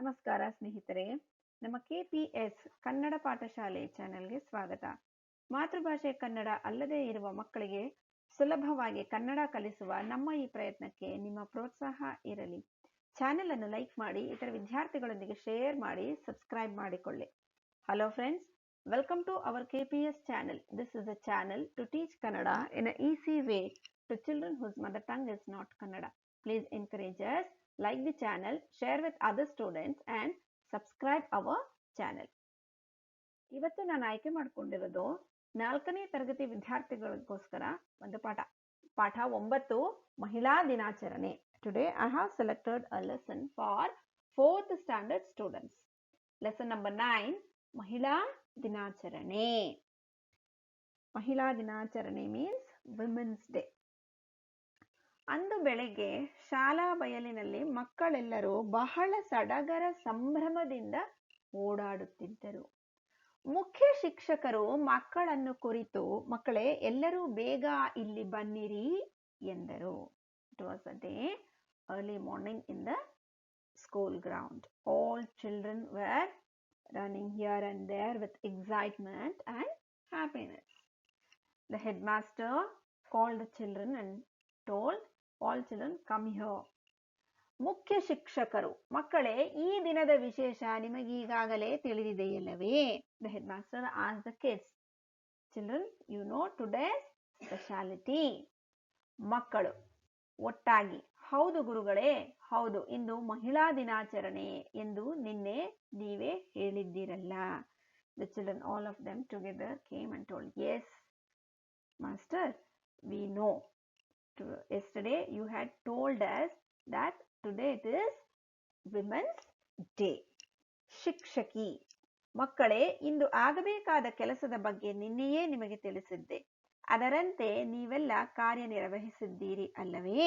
ನಮಸ್ಕಾರ ಸ್ನೇಹಿತರೆ. ನಮ್ಮ ಕೆ ಪಿ ಎಸ್ ಕನ್ನಡ ಪಾಠಶಾಲೆ ಚಾನೆಲ್ಗೆ ಸ್ವಾಗತ. ಮಾತೃಭಾಷೆ ಕನ್ನಡ ಅಲ್ಲದೆ ಇರುವ ಮಕ್ಕಳಿಗೆ ಸುಲಭವಾಗಿ ಕನ್ನಡ ಕಲಿಸುವ ನಮ್ಮ ಈ ಪ್ರಯತ್ನಕ್ಕೆ ನಿಮ್ಮ ಪ್ರೋತ್ಸಾಹ ಇರಲಿ. ಚಾನೆಲ್ ಅನ್ನು ಲೈಕ್ ಮಾಡಿ, ಇತರ ವಿದ್ಯಾರ್ಥಿಗಳೊಂದಿಗೆ ಶೇರ್ ಮಾಡಿ, ಸಬ್ಸ್ಕ್ರೈಬ್ ಮಾಡಿಕೊಳ್ಳಿ. Hello friends, welcome to our K P S channel. This is a channel to teach Kannada in a easy way to children whose mother tongue is not Kannada. Please encourage us like the channel, share with other students and subscribe our channel. ಇವತ್ತು ನಾನು ಆಯ್ಕೆ ಮಾಡ್ಕೊಂಡಿರೋದು ನಾಲ್ಕನೇ ತರಗತಿ ವಿದ್ಯಾರ್ಥಿಗಳಿಗೋಸ್ಕರ ಒಂದು ಪಾಠ ಪಾಠ ಒಂಬತ್ತು ಮಹಿಳಾ ದಿನಾಚರಣೆ. Today I have selected a lesson for fourth standard students lesson number nine ಮಹಿಳಾ ದಿನಾಚರಣೆ. ಮಹಿಳಾ ದಿನಾಚರಣೆ ಮೀನ್ಸ್ ವಿಮೆನ್ಸ್ ಡೇ ಅಂದು ಬೆಳಿಗ್ಗೆ ಶಾಲಾ ಬಯಲಿನಲ್ಲಿ ಮಕ್ಕಳೆಲ್ಲರೂ ಬಹಳ ಸಡಗರ ಸಂಭ್ರಮದಿಂದ ಓಡಾಡುತ್ತಿದ್ದರು. ಮುಖ್ಯ ಶಿಕ್ಷಕರು ಮಕ್ಕಳನ್ನು ಕುರಿತು, ಮಕ್ಕಳೇ, ಎಲ್ಲರೂ ಬೇಗ ಇಲ್ಲಿ ಬನ್ನಿರಿ ಎಂದರು. It was a day early morning in the school ground all children were running here and there with excitement and happiness the head master call the children and told all children come here ಮುಖ್ಯ ಶಿಕ್ಷಕರು. ಮಕ್ಕಳೇ, ಈ ದಿನದ ವಿಶೇಷ ನಿಮಗೀಗಾಗಲೇ ತಿಳಿದಿದೆಯಲ್ಲವೇ? The head master ask the kids children you know today's speciality ಮಕ್ಕಳು, ಒಟ್ಟಾಗಿ, ಹೌದು ಗುರುಗಳೇ, ಹೌದು, ಇಂದು ಮಹಿಳಾ ದಿನಾಚರಣೆ ಎಂದು ನಿನ್ನೆ ನೀವೇ ಹೇಳಿದ್ದೀರಲ್ಲ. The children all of them together came and told yes master we know yesterday you had told us that today it is women's day ಶಿಕ್ಷಕಿ ಮಕ್ಕಳೇ ಇಂದು ಆಗಬೇಕಾದ ಕೆಲಸದ ಬಗ್ಗೆ ನಿನ್ನೆಯೇ ನಿಮಗೆ ತಿಳಿಸಿದ್ದೆ ಅದರಂತೆ ನೀವೆಲ್ಲ ಕಾರ್ಯನಿರ್ವಹಿಸಿದ್ದೀರಿ ಅಲ್ಲವೇ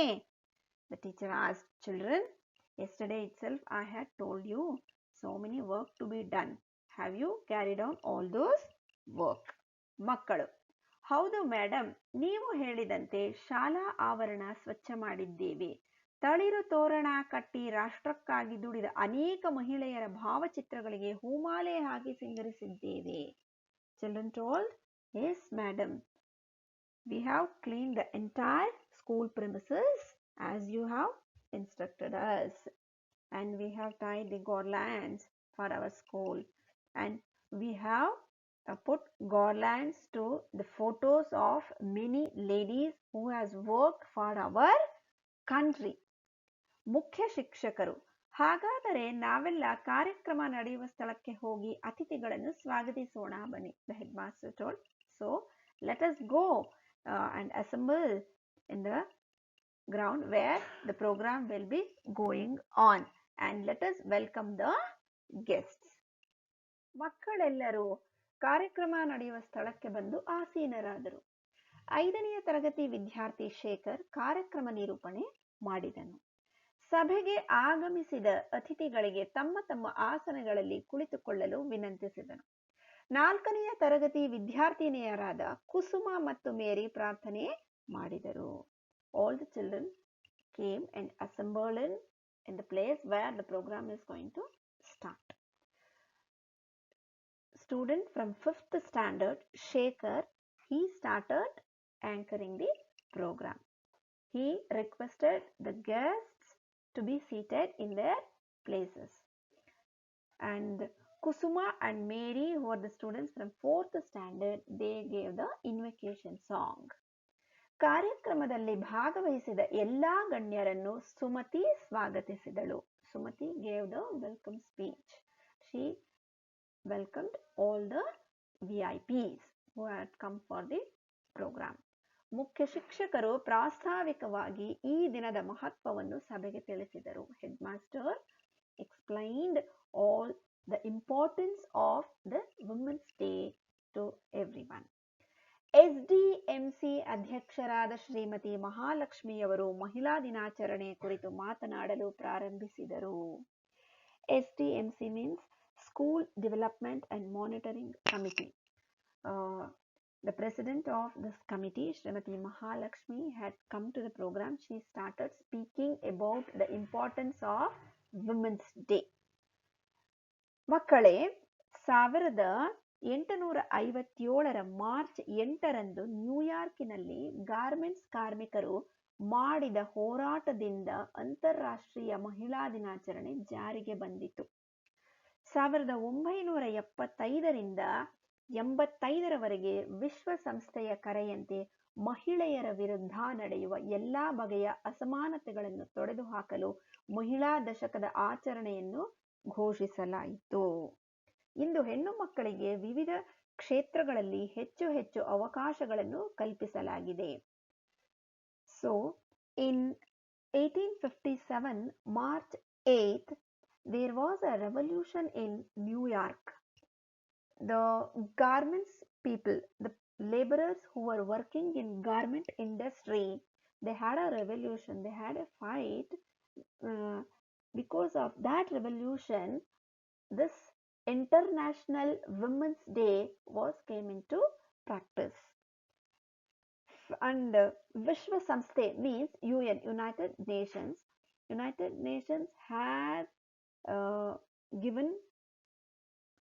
the teacher ask children yesterday itself I had told you so many work to be done have you carried on all those work ಮಕ್ಕಳು ಹೌದು ಮೇಡಂ, ನೀವು ಹೇಳಿದಂತೆ ಶಾಲಾ ಆವರಣ ಸ್ವಚ್ಛ ಮಾಡಿದ್ದೇವೆ. ತಳಿರು ತೋರಣ ಕಟ್ಟಿ ರಾಷ್ಟ್ರಕ್ಕಾಗಿ ದುಡಿದ ಅನೇಕ ಮಹಿಳೆಯರ ಭಾವಚಿತ್ರಗಳಿಗೆ ಹೂಮಾಲೆ ಹಾಕಿ ಸಿಂಗರಿಸಿದ್ದೇವೆ. Children told yes madam we have clean the entire school premises as you have instructed and we have tied the garlands for our school and we have put garlands to the photos of many ladies who has worked for our country. ಮುಖ್ಯ ಶಿಕ್ಷಕರು, ಹಾಗಾದರೆ ನಾವೆಲ್ಲ ಕಾರ್ಯಕ್ರಮ ನಡೆಯುವ ಸ್ಥಳಕ್ಕೆ ಹೋಗಿ ಅತಿಥಿಗಳನ್ನು ಸ್ವಾಗತಿಸೋಣ ಬನ್ನಿ the head master told so let us go and assemble in the ground where the programme will be going on and let us welcome the guest ಮಕ್ಕಳೆಲ್ಲರೂ ಕಾರ್ಯಕ್ರಮ ನಡೆಯುವ ಸ್ಥಳಕ್ಕೆ ಬಂದು ಆಸೀನರಾದರು. ಐದನೆಯ ತರಗತಿ ವಿದ್ಯಾರ್ಥಿ ಶೇಖರ್ ಕಾರ್ಯಕ್ರಮ ನಿರೂಪಣೆ ಮಾಡಿದನು. ಸಭೆಗೆ ಆಗಮಿಸಿದ ಅತಿಥಿಗಳಿಗೆ ತಮ್ಮ ತಮ್ಮ ಆಸನಗಳಲ್ಲಿ ಕುಳಿತುಕೊಳ್ಳಲು ವಿನಂತಿಸಿದನು. ನಾಲ್ಕನೆಯ ತರಗತಿ ವಿದ್ಯಾರ್ಥಿನಿಯರಾದ ಕುಸುಮ ಮತ್ತು ಮೇರಿ ಪ್ರಾರ್ಥನೆ ಮಾಡಿದರು. All the children came and assemble in in the place where the programme is going to student from 5th standard, Shekhar, he started anchoring the program. He requested the guests to be seated in their places. And Kusuma and Mary, who are the students from 4th standard, they gave the invocation song. ಕಾರ್ಯಕ್ರಮದಲ್ಲಿ ಭಾಗವಹಿಸಿದ ಎಲ್ಲಾ ಗಣ್ಯರನ್ನು Sumathi ಸ್ವಾಗತಿಸಿದಳು Sumathi gave the welcome speech she welcomed all the VIPs who had come for the program. ಮುಖ್ಯ ಶಿಕ್ಷಕರು ಪ್ರಾಸ್ತಾವಿಕವಾಗಿ ಈ ದಿನದ ಮಹತ್ವವನ್ನು ಸಭೆಗೆ ತಿಳಿಸಿದರು. Head master explained all the importance of the women's day to everyone S D M C ಅಧ್ಯಕ್ಷರಾದ ಶ್ರೀಮತಿ ಮಹಾಲಕ್ಷ್ಮಿಯವರು ಮಹಿಳಾ ದಿನಾಚರಣೆ ಕುರಿತು ಮಾತನಾಡಲು ಪ್ರಾರಂಭಿಸಿದರು. S D M C means School Development and Monitoring Committee. Uh, the president of this committee, Srimati Mahalakshmi, had come to the program. She started speaking about the importance of Women's Day. ಮಕ್ಕಳೇ ಸಾವಿರದ ಎಂಟುನೂರ ಐವತ್ತೇಳರ March ಎಂಟರಂದು ನ್ಯೂಯಾರ್ಕಿನಲ್ಲಿ garments ಕಾರ್ಮಿಕರು ಮಾಡಿದ ಹೋರಾಟದಿಂದ ಅಂತಾರಾಷ್ಟ್ರೀಯ ಮಹಿಳಾ ದಿನಾಚರಣೆ ಜಾರಿಗೆ ಬಂದಿತು ಸಾವಿರದ ಒಂಬೈನೂರ ಎಪ್ಪತ್ತೈದರಿಂದ ಎಂಬತ್ತೈದರವರೆಗೆ ವಿಶ್ವಸಂಸ್ಥೆಯ ಕರೆಯಂತೆ ಮಹಿಳೆಯರ ವಿರುದ್ಧ ನಡೆಯುವ ಎಲ್ಲಾ ಬಗೆಯ ಅಸಮಾನತೆಗಳನ್ನು ತೊಡೆದುಹಾಕಲು ಮಹಿಳಾ ದಶಕದ ಆಚರಣೆಯನ್ನು ಘೋಷಿಸಲಾಯಿತು. ಇಂದು ಹೆಣ್ಣು ಮಕ್ಕಳಿಗೆ ವಿವಿಧ ಕ್ಷೇತ್ರಗಳಲ್ಲಿ ಹೆಚ್ಚು ಹೆಚ್ಚು ಅವಕಾಶಗಳನ್ನು ಕಲ್ಪಿಸಲಾಗಿದೆ. So in eighteen fifty seven March eighth there was a revolution in New York. The garments people, the laborers who were working in garment industry, they had a revolution, they had a fight. Uh, because of that revolution, this International Women's Day was came into practice. And uh, Vishwa means UN, United Nations. United Nations had uh, given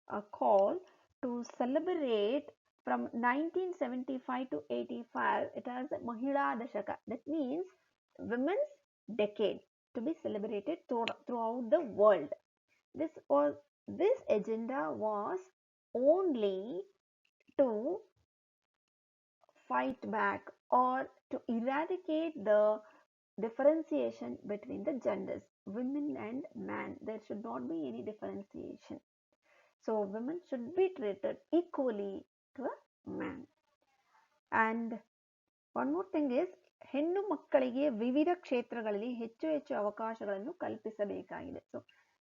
a call to celebrate from 1975 to 85 it has mahila dashaka. That means women's decade to be celebrated throughout, throughout the world. This was this agenda was only to fight back or to eradicate the differentiation between the genders women and man, there should not be any differentiation. So, women should be treated equally to a man. And one more thing is, ಹೆಣ್ಣು ಮಕ್ಕಳಿಗೆ ವಿವಿಧ ಕ್ಷೇತ್ರಗಳಲ್ಲಿ ಹೆಚ್ಚು ಹೆಚ್ಚು ಅವಕಾಶಗಳನ್ನು ಕಲ್ಪಿಸಬೇಕಾಗಿದೆ. So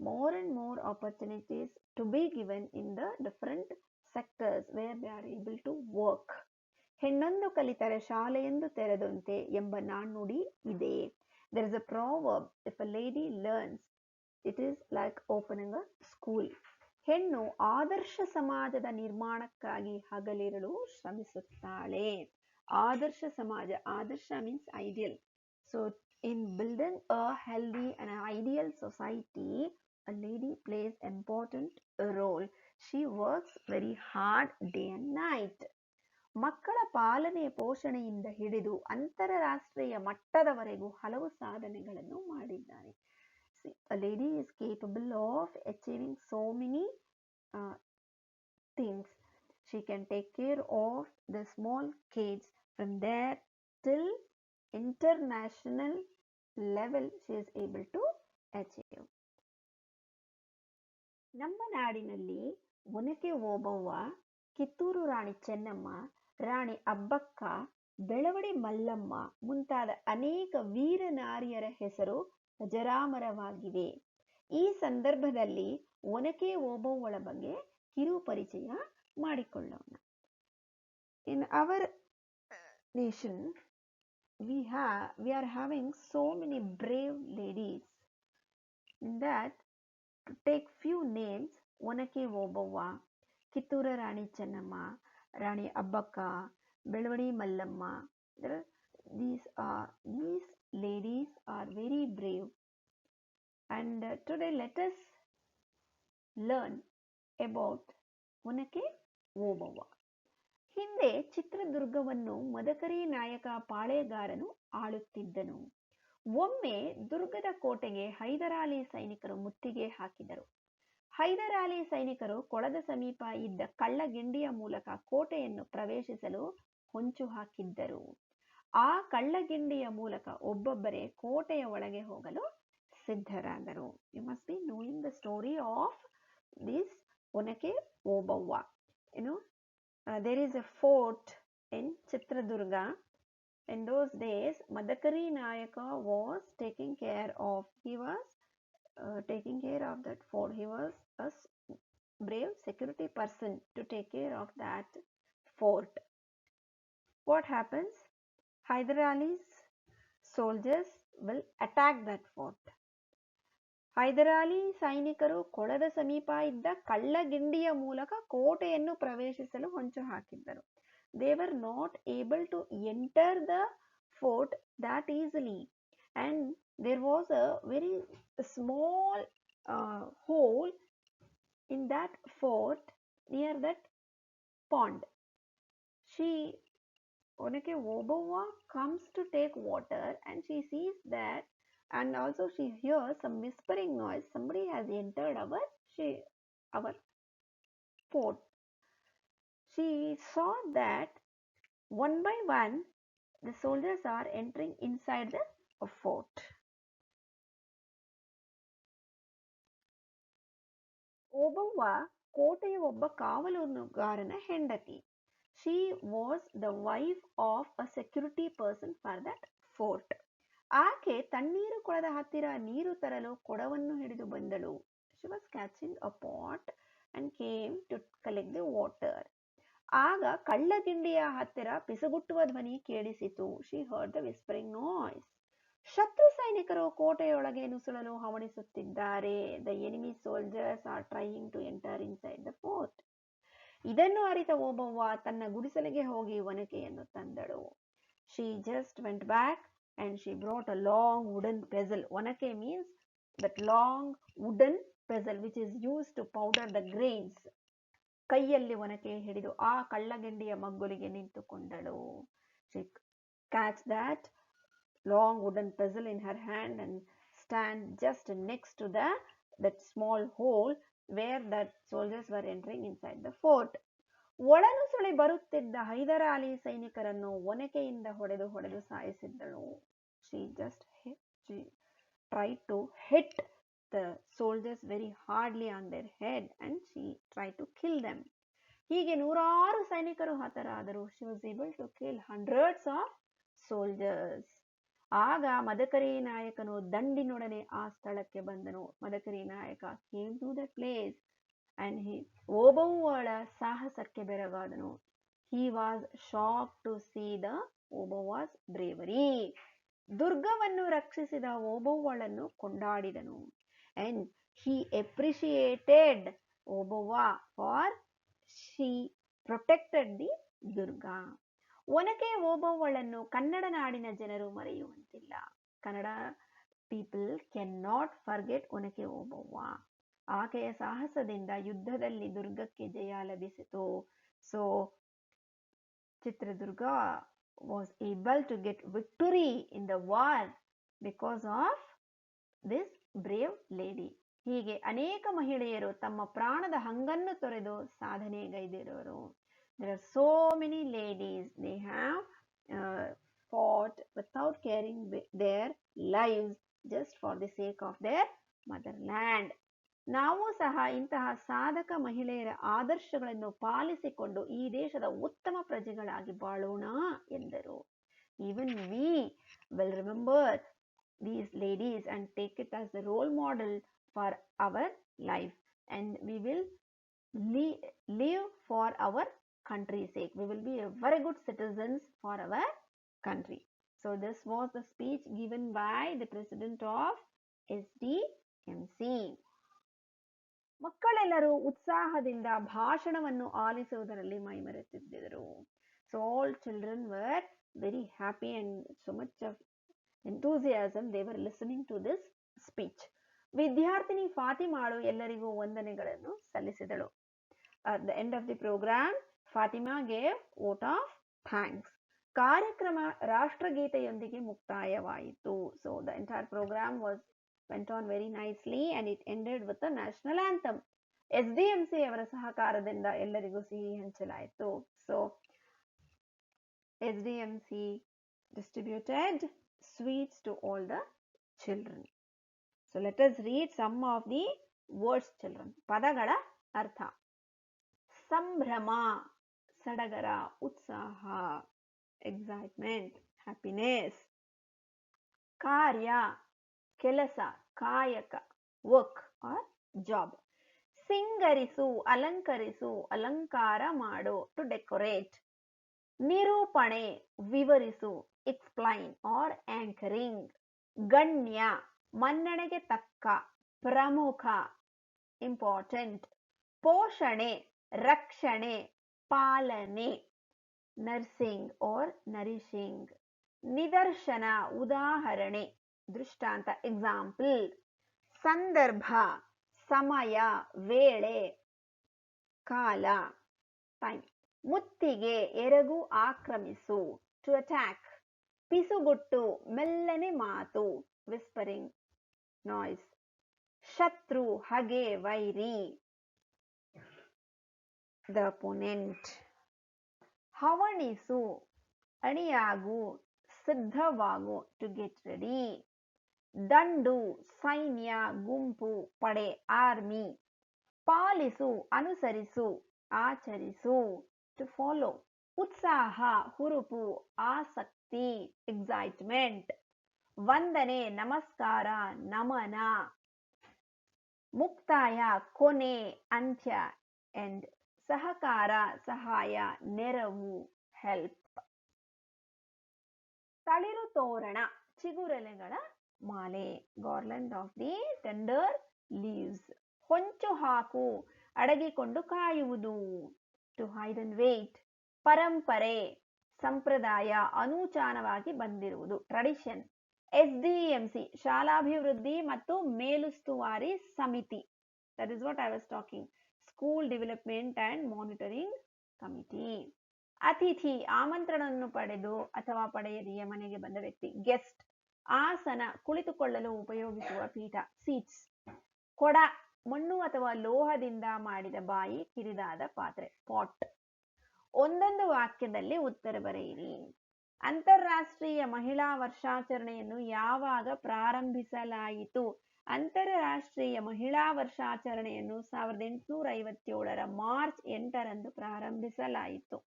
more and more opportunities to be given in the different sectors where they are able to work ಹೆಣ್ಣೊಂದು ಕಲಿತರೆ ಶಾಲೆಯೊಂದು ತೆರೆದಂತೆ ಎಂಬ ನಾಣ್ಣುಡಿ ಇದೆ. there is a proverb if a lady learns it is like opening a school ಹೆಣ್ಣು ಆದರ್ಶ ಸಮಾಜದ ನಿರ್ಮಾಣಕ್ಕಾಗಿ ಹಗಲಿರುಳು ಶ್ರಮಿಸುತ್ತಾಳೆ ಆದರ್ಶ ಸಮಾಜ ಆದರ್ಶ means ideal so in building a healthy and ideal society a lady plays important role she works very hard day and night ಮಕ್ಕಳ ಪಾಲನೆ ಪೋಷಣೆಯಿಂದ ಹಿಡಿದು ಅಂತಾರಾಷ್ಟ್ರೀಯ ಮಟ್ಟದವರೆಗೂ ಹಲವು ಸಾಧನೆಗಳನ್ನು ಮಾಡಿದ್ದಾರೆ. Lady is capable of achieving so many things she can she can take care of the small kids from there till international level she is able to achieve. ನಮ್ಮ ನಾಡಿನಲ್ಲಿ ಒನಕೆ ಓಬವ್ವ, ಕಿತ್ತೂರು ರಾಣಿ ಚೆನ್ನಮ್ಮ ರಾಣಿ ಅಬ್ಬಕ್ಕ, ಬೆಳವಡಿ ಮಲ್ಲಮ್ಮ ಮುಂತಾದ ಅನೇಕ ವೀರ ನಾರಿಯರ ಹೆಸರು ಅಜರಾಮರವಾಗಿವೆ ಈ ಸಂದರ್ಭದಲ್ಲಿ ಒನಕೆ ಓಬವ್ವಳ ಬಗ್ಗೆ ಕಿರು ಪರಿಚಯ ಮಾಡಿಕೊಳ್ಳೋಣ. In our nation we are having so many brave ladies in that to take few names Onake Obavva, Kittur Rani Chennamma Rani Abbakka, Belawadi Mallamma these are these ladies are very brave and today today us learn about Onake Obavva ಹಿಂದೆ ಚಿತ್ರದುರ್ಗವನ್ನು ಮದಕರಿ ನಾಯಕ ಪಾಳೆಗಾರನು ಆಳುತ್ತಿದ್ದನು. ಒಮ್ಮೆ ದುರ್ಗದ ಕೋಟೆಗೆ ಹೈದರಾಲಿ ಸೈನಿಕರು ಮುತ್ತಿಗೆ ಹಾಕಿದರು. ಹೈದರಾಲಿ ಸೈನಿಕರು ಕೊಳದ ಸಮೀಪ ಇದ್ದ ಕಳ್ಳಗಿಂಡಿಯ ಮೂಲಕ ಕೋಟೆಯನ್ನು ಪ್ರವೇಶಿಸಲು ಹೊಂಚು ಹಾಕಿದ್ದರು. ಆ ಕಳ್ಳಗಿಂಡಿಯ ಮೂಲಕ ಒಬ್ಬೊಬ್ಬರೇ ಕೋಟೆಯ ಒಳಗೆ ಹೋಗಲು ಸಿದ್ಧರಾದರು. You must be knowing the story of this Onake Obavva ಏನು there is a fort in Chitradurga in those days Madakari Nayaka was taking care of he was taking care of that fort he was a brave security person to take care of that fort what happens hyder ali's soldiers will attack that fort Hyder Ali ಸೈನಿಕರು ಕೊಳದ ಸಮೀಪ ಇದ್ದ ಕಳ್ಳಗಿಂಡಿಯ ಮೂಲಕ ಕೋಟೆಯನ್ನು ಪ್ರವೇಶಿಸಲು ಹೊಂಚು ಹಾಕಿದ್ದರು they were not able to enter the fort that easily and there was a very small uh, hole in that fort near that pond. She comes to take water and she sees that and also she hears some whispering noise. Somebody has entered our she our fort. She saw that one by one the soldiers are entering inside the fort. Obavva ಕೋಟೆಯ ಒಬ್ಬ ಕಾವಲುಗಾರನ ಹೆಂಡತಿ. She was the wife of a security person for that fort ಆಕೆ ತಣ್ಣೀರು ಕೊಳದ ಹತ್ತಿರ ನೀರು ತರಲು ಕೊಡವನ್ನು ಹಿಡಿದು ಬಂದಳು. She was catching a pot and came to collect the water ಆಗ ಕಳ್ಳಗಿಂಡಿಯ ಹತ್ತಿರ ಪಿಸುಗುಟ್ಟುವ ಧ್ವನಿ ಕೇಳಿಸಿತು. She heard the whispering noise ಶತ್ರು ಸೈನಿಕರು ಕೋಟೆಯೊಳಗೆ ನುಸುಳಲು ಹವಣಿಸುತ್ತಿದ್ದಾರೆ. The enemy soldiers are trying to enter inside the fort ಇದನ್ನು ಅರಿತ ಓಬವ್ವ ತನ್ನ ಗುಡಿಸಲಿಗೆ ಹೋಗಿ ಒನಕೆಯನ್ನು ತಂದಳು. She just went back and she brought a long wooden pestle onake means that long wooden pestle which is use to powder the grains ಕೈಯಲ್ಲಿ ಒನಕೆ ಹಿಡಿದು ಆ ಕಳ್ಳಗೆಂಡಿಯ ಮಗ್ಗುಲಿಗೆ ನಿಂತುಕೊಂಡಳು. Catch that long wooden pestle in her hand and stand just next to the, that small hole where that soldiers were entering inside the fort. ಒಳನುಸುಳಿ ಬರುತ್ತಿದ್ದ ಹೈದರಾಲಿ ಸೈನಿಕರನ್ನು ಒನಕೆಯಿಂದ ಹೊಡೆದು ಹೊಡೆದು ಸಾಯಿಸಿದ್ದಳು. She just she try to hit the soldiers very hardly on their head and she try to kill them ಹೀಗೆ ನೂರಾರು ಸೈನಿಕರು ಹತರಾದರು. She was able to kill hundreds of soldiers ಆಗ ಮದಕರಿ ನಾಯಕನು ದಂಡಿನೊಡನೆ ಆ ಸ್ಥಳಕ್ಕೆ ಬಂದನು. Madakari Nayaka came to the place and he ಓಬವ್ವಳ ಸಾಹಸಕ್ಕೆ ಬೆರಗಾದನು. He was shock to see the Obavva's bravery ದುರ್ಗವನ್ನು ರಕ್ಷಿಸಿದ ಓಬವ್ವಳನ್ನು ಕೊಂಡಾಡಿದನು. And he appreciated Obavva for she protected the Durga. Onake ಓಬವ್ವಳನ್ನು Kannada ನಾಡಿನ ಜನರು ಮರೆಯುವಂತಿಲ್ಲ. Kannada people can not forget Onake Obavva. ಆಕೆಯ ಸಾಹಸದಿಂದ ಯುದ್ಧದಲ್ಲಿ ದುರ್ಗಕ್ಕೆ ಜಯ ಲಭಿಸಿತು. So, Chitradurga was able to get victory in the war because of this brave lady ಹೀಗೆ ಅನೇಕ ಮಹಿಳೆಯರು ತಮ್ಮ ಪ್ರಾಣದ ಹಂಗನ್ನು ತೊರೆದು ಸಾಧನೆಗೈದಿರೋರು. there are so many ladies they have uh, fought without caring their lives just for the sake of their motherland ನಾವು ಸಹ ಇಂತಹ ಸಾಧಕ ಮಹಿಳೆಯರ ಆದರ್ಶಗಳನ್ನು ಪಾಲಿಸಿಕೊಂಡು ಈ ದೇಶದ ಉತ್ತಮ ಪ್ರಜೆಗಳಾಗಿ ಬಾಳೋಣ ಎಂದರು even we will remember these ladies and take it as the role model for our life and we will live for our country's sake. We will be a very good citizens for our country. So this was the speech given by the president of SDMC. ಮಕ್ಕಳೆಲ್ಲರೂ ಉತ್ಸಾಹದಿಂದ ಭಾಷಣವನ್ನು ಆಲಿಸುವುದರಲ್ಲಿ ಮೈಮರೆತಿದ್ದರು so all children were very happy and so much of enthusiasm they were listening to this speech ವಿದ್ಯಾರ್ಥಿನಿ ಫಾತಿಮಾಳು ಎಲ್ಲರಿಗೂ ವಂದನೆಗಳನ್ನು ಸಲ್ಲಿಸಿದಳು at the end of the program, Fatima gave vote of thanks ಕಾರ್ಯಕ್ರಮ ರಾಷ್ಟ್ರಗೀತೆಯೊಂದಿಗೆ ಮುಕ್ತಾಯವಾಯಿತು. So the entire programme was went on very nicely and it ended with national anthem S D M C ಅವರ ಸಹಕಾರದಿಂದ ಎಲ್ಲರಿಗೂ ಸಿಹಿ ಹಂಚಲಾಯಿತು. So S D M C distributed sweets to all the children so let us read some of the words children ಪದಗಳ ಅರ್ಥ. ಸಂಭ್ರಮ. ಸಡಗರ ಉತ್ಸಾಹ excitement happiness ಕಾರ್ಯ, ಕೆಲಸ, ಕಾಯಕ ವರ್ಕ್ ಆರ್ ಜಾಬ್ ಸಿಂಗರಿಸು, ಅಲಂಕರಿಸು, ಅಲಂಕಾರ ಮಾಡು ಟು ಡೆಕೋರೇಟ್ ನಿರೂಪಣೆ, ವಿವರಿಸು ಎಕ್ಸ್ಪ್ಲೈನ್ ಆರ್ ಆಂಕರಿಂಗ್ ಗಣ್ಯ, ಮನ್ನಣೆಗೆ ತಕ್ಕ, ಪ್ರಮುಖ ಇಂಪಾರ್ಟೆಂಟ್ ಪೋಷಣೆ, ರಕ್ಷಣೆ ಪಾಲನೆ, ನರ್ಸಿಂಗ್ ಆರ್ ನರಿಶಿಂಗ್ ನಿದರ್ಶನ, ಉದಾಹರಣೆ, ದೃಷ್ಟಾಂತ ಎಕ್ಸಾಂಪಲ್ ಸಂದರ್ಭ, ಸಮಯ, ವೇಳೆ, ಕಾಲ ಟೈಮ್ ಮುತ್ತಿಗೆ, ಎರಗು ಆಕ್ರಮಿಸು ಟು ಅಟ್ಯಾಕ್ ಪಿಸುಗುಟ್ಟು, ಮೆಲ್ಲನೆ ಮಾತು ವಿಸ್ಪರಿಂಗ್ ನಾಯ್ಸ್ ಶತ್ರು, ಹಗೆ, ವೈರಿ. The opponent. ಹವಣಿಸು, ಅಣಿಯಾಗು, ಸಿದ್ಧವಾಗು ಟು ಗೆಟ್ ರೆಡಿ ದಂಡು, ಸೈನ್ಯ, ಗುಂಪು, ಪಡೆ ಆರ್ಮಿ ಪಾಲಿಸು, ಅನುಸರಿಸು, ಆಚರಿಸು ಟು ಫಾಲೋ ಉತ್ಸಾಹ, ಹುರುಪು, ಆಸಕ್ತಿ ಎಕ್ಸೈಟ್ಮೆಂಟ್ ವಂದನೆ, ನಮಸ್ಕಾರ, ನಮನ. ಮುಕ್ತಾಯ, ಕೊನೆ, ಅಂತ್ಯ ಎಂಡ್ ಸಹಕಾರ, ಸಹಾಯ, ನೆರವು ಹೆಲ್ಪ್ ತಳಿರು ತೋರಣ, ಚಿಗುರೆಲೆಗಳ ಮಾಲೆ. Garland of the tender leaves ಹೊಂಚು ಹಾಕು, ಅಡಗಿಕೊಂಡು ಕಾಯುವುದು. ಟು ಹೈಡ್ ಅಂಡ್ ವೇಟ್ ಪರಂಪರೆ, ಸಂಪ್ರದಾಯ, ಅನೂಚಾನವಾಗಿ ಬಂದಿರುವುದು. ಟ್ರೆಡಿಷನ್ ಸಿ ಶಾಲಾಭಿವೃದ್ಧಿ ಮತ್ತು ಮೇಲುಸ್ತುವಾರಿ ಸಮಿತಿ. That is what I was talking school development and monitoring committee. ಅತಿಥಿ ಆಮಂತ್ರಣವನ್ನು ಪಡೆದು ಅಥವಾ ಪಡೆಯದೆಯೇ ಮನೆಗೆ ಬಂದ ವ್ಯಕ್ತಿ, ಗೆಸ್ಟ್ ಆಸನ ಕುಳಿತುಕೊಳ್ಳಲು ಉಪಯೋಗಿಸುವ ಪೀಠ, ಸೀಟ್ಸ್. ಕೊಡ, ಮಣ್ಣು ಅಥವಾ ಲೋಹದಿಂದ ಮಾಡಿದ ಬಾಯಿ, ಕಿರಿದಾದ ಪಾತ್ರೆ, ಪಾಟ್. ಒಂದೊಂದು ವಾಕ್ಯದಲ್ಲಿ ಉತ್ತರ ಬರೆಯಿರಿ. ಅಂತಾರಾಷ್ಟ್ರೀಯ ಮಹಿಳಾ ವರ್ಷಾಚರಣೆಯನ್ನು ಯಾವಾಗ ಪ್ರಾರಂಭಿಸಲಾಯಿತು? ಅಂತಾರಾಷ್ಟ್ರೀಯ ಮಹಿಳಾ ವರ್ಷಾಚರಣೆಯನ್ನು ಸಾವಿರದ ಎಂಟುನೂರ ಐವತ್ತೇಳರ ಮಾರ್ಚ್ ಎಂಟರಂದು ಪ್ರಾರಂಭಿಸಲಾಯಿತು.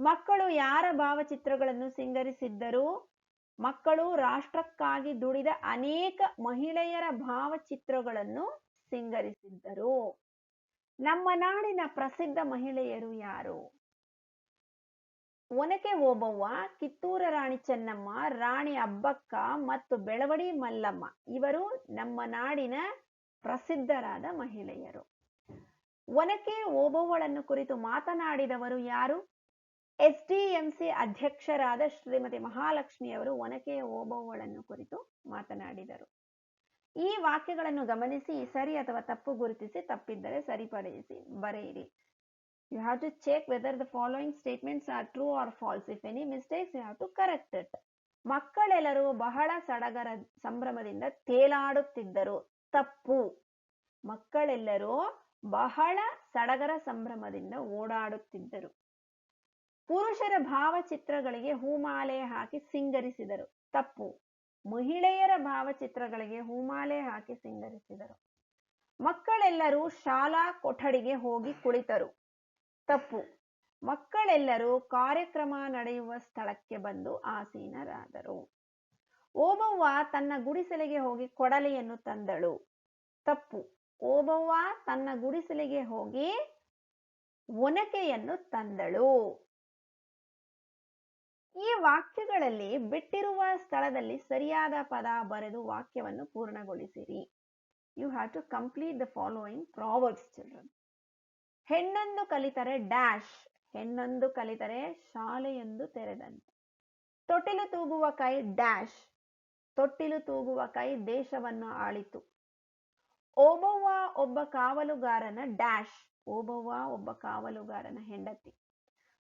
ಮಕ್ಕಳು ಯಾರ ಭಾವಚಿತ್ರಗಳನ್ನು ಸಿಂಗರಿಸಿದ್ದರು ಮಕ್ಕಳು ರಾಷ್ಟ್ರಕ್ಕಾಗಿ ದುಡಿದ ಅನೇಕ ಮಹಿಳೆಯರ ಭಾವಚಿತ್ರಗಳನ್ನು ಸಿಂಗರಿಸಿದ್ದರು. ನಮ್ಮ ನಾಡಿನ ಪ್ರಸಿದ್ಧ ಮಹಿಳೆಯರು ಯಾರು? ಒನಕೆ ಓಬವ್ವ, ಕಿತ್ತೂರ ರಾಣಿ ಚೆನ್ನಮ್ಮ, ರಾಣಿ ಅಬ್ಬಕ್ಕ ಮತ್ತು ಬೆಳವಡಿ ಮಲ್ಲಮ್ಮ. ಇವರು ನಮ್ಮ ನಾಡಿನ ಪ್ರಸಿದ್ಧರಾದ ಮಹಿಳೆಯರು. ಒನಕೆ ಓಬವ್ವಳನ್ನು ಕುರಿತು ಮಾತನಾಡಿದವರು ಯಾರು? ಎಸ್ಡಿಎಂಸಿ ಅಧ್ಯಕ್ಷರಾದ ಶ್ರೀಮತಿ ಮಹಾಲಕ್ಷ್ಮಿಯವರು ಒನಕೆ ಓಬವ್ವಳನ್ನು ಕುರಿತು ಮಾತನಾಡಿದರು. ಈ ವಾಕ್ಯಗಳನ್ನು ಗಮನಿಸಿ, ಸರಿ ಅಥವಾ ತಪ್ಪು ಗುರುತಿಸಿ, ತಪ್ಪಿದ್ದರೆ ಸರಿಪಡಿಸಿ, ಬರೆಯಿರಿ. You have to check whether the following statements are true or false if any mistakes, you have to correct it. ಮಕ್ಕಳೆಲ್ಲರೂ ಬಹಳ ಸಡಗರ ಸಂಭ್ರಮದಿಂದ ತೇಲಾಡುತ್ತಿದ್ದರು ತಪ್ಪು ಮಕ್ಕಳೆಲ್ಲರೂ ಬಹಳ ಸಡಗರ ಸಂಭ್ರಮದಿಂದ ಓಡಾಡುತ್ತಿದ್ದರು ಪುರುಷರ ಭಾವಚಿತ್ರಗಳಿಗೆ ಹೂಮಾಲೆ ಹಾಕಿ ಸಿಂಗರಿಸಿದರು ತಪ್ಪು ಮಹಿಳೆಯರ ಭಾವಚಿತ್ರಗಳಿಗೆ ಹೂಮಾಲೆ ಹಾಕಿ ಸಿಂಗರಿಸಿದರು ಮಕ್ಕಳೆಲ್ಲರೂ ಶಾಲಾ ಕೊಠಡಿಗೆ ಹೋಗಿ ಕುಳಿತರು ತಪ್ಪು. ಮಕ್ಕಳೆಲ್ಲರೂ ಕಾರ್ಯಕ್ರಮ ನಡೆಯುವ ಸ್ಥಳಕ್ಕೆ ಬಂದು ಆಸೀನರಾದರು. ಓಬವ್ವ ತನ್ನ ಗುಡಿಸಲಿಗೆ ಹೋಗಿ ಕೊಡಲೆಯನ್ನು ತಂದಳು. ತಪ್ಪು. ಓಬವ್ವ ತನ್ನ ಗುಡಿಸಲಿಗೆ ಹೋಗಿ ಒನಕೆಯನ್ನು ತಂದಳು. ಈ ವಾಕ್ಯಗಳಲ್ಲಿ ಬಿಟ್ಟಿರುವ ಸ್ಥಳದಲ್ಲಿ ಸರಿಯಾದ ಪದ ಬರೆದು ವಾಕ್ಯವನ್ನು ಪೂರ್ಣಗೊಳಿಸಿರಿ. You have to complete the following proverbs children ಹೆಣ್ಣೊಂದು ಕಲಿತರೆ ಡ್ಯಾಶ್, ಹೆಣ್ಣೊಂದು ಕಲಿತರೆ ಶಾಲೆಯೊಂದು ತೆರೆದಂತೆ. ತೊಟ್ಟಿಲು ತೂಗುವ ಕೈ ಡ್ಯಾಶ್, ತೊಟ್ಟಿಲು ತೂಗುವ ಕೈ ದೇಶವನ್ನು ಆಳಿತು. ಓಬವ್ವ ಒಬ್ಬ ಕಾವಲುಗಾರನ ಡ್ಯಾಶ್, ಓಬವ್ವ ಒಬ್ಬ ಕಾವಲುಗಾರನ ಹೆಂಡತಿ.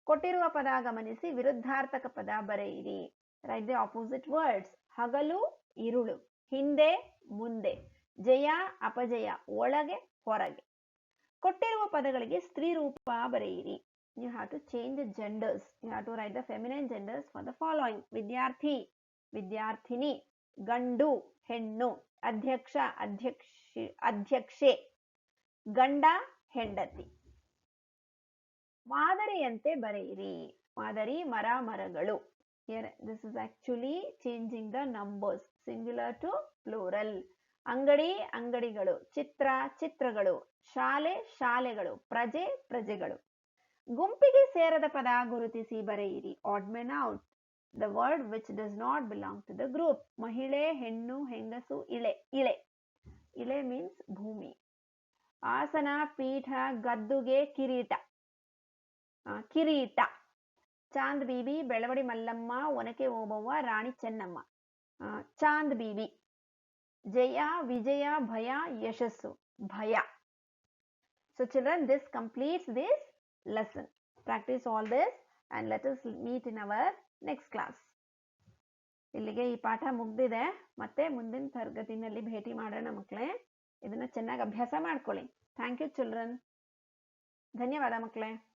ಕೊಟ್ಟಿರುವ ಪದ ಗಮನಿಸಿ, ವಿರುದ್ಧಾರ್ಥಕ ಪದ ಬರೆಯಿರಿ. ರೈಟ್ ದಿ ಆಪೋಸಿಟ್ ವರ್ಡ್ಸ್ ಹಗಲು, ಇರುಳು, ಹಿಂದೆ, ಮುಂದೆ, ಜಯ, ಅಪಜಯ, ಒಳಗೆ, ಹೊರಗೆ. ಕೊಟ್ಟಿರುವ ಪದಗಳಿಗೆ ಸ್ತ್ರೀ ರೂಪ ಬರೆಯಿರಿ. You have to change genders you have to write the feminine genders for the following ವಿದ್ಯಾರ್ಥಿ, ವಿದ್ಯಾರ್ಥಿನಿ, ಗಂಡು, ಹೆಣ್ಣು, ಅಧ್ಯಕ್ಷ ಅಧ್ಯಕ್ಷ, ಅಧ್ಯಕ್ಷೆ, ಗಂಡ, ಹೆಂಡತಿ. ಮಾದರಿಯಂತೆ ಬರೆಯಿರಿ. ಮಾದರಿ, ಮರ, ಮರಗಳು. This is actually changing the numbers singular to plural ಅಂಗಡಿ, ಅಂಗಡಿಗಳು, ಚಿತ್ರ, ಚಿತ್ರಗಳು, ಶಾಲೆ, ಶಾಲೆಗಳು, ಪ್ರಜೆ, ಪ್ರಜೆಗಳು. ಗುಂಪಿಗೆ ಸೇರದ ಪದ ಗುರುತಿಸಿ ಬರೆಯಿರಿ. Odd men out the word which does not belong to the group ಮಹಿಳೆ, ಹೆಣ್ಣು, ಹೆಂಗಸು, ಇಳೆ ಇಳೆ. ಇಳೆ ಮೀನ್ಸ್ ಭೂಮಿ. ಆಸನ, ಪೀಠ, ಗದ್ದುಗೆ ಕಿರೀಟ. ಕಿರೀಟ. ಚಾಂದ್ ಬೀಬಿ, ಬೆಳವಡಿ ಮಲ್ಲಮ್ಮ, ಒನಕೆ ಓಬವ್ವ, ರಾಣಿ ಚೆನ್ನಮ್ಮ. ಚಾಂದ್ ಬೀಬಿ. ಜಯ, ವಿಜಯ, ಭಯ, ಯಶಸ್ಸು, ಭಯ. So children this completes this lesson practice all this and let us meet in our next class ಇಲ್ಲಿಗೆ ಈ ಪಾಠ ಮುಗ್ದಿದೆ. ಮತ್ತೆ ಮುಂದಿನ ತರಗತಿನಲ್ಲಿ ಭೇಟಿ ಮಾಡೋಣ ಮಕ್ಕಳೇ. ಇದನ್ನ ಚೆನ್ನಾಗಿ ಅಭ್ಯಾಸ ಮಾಡ್ಕೊಳ್ಳಿ. ಥ್ಯಾಂಕ್ ಯು ಚಿಲ್ಡ್ರನ್ ಧನ್ಯವಾದ ಮಕ್ಕಳೇ.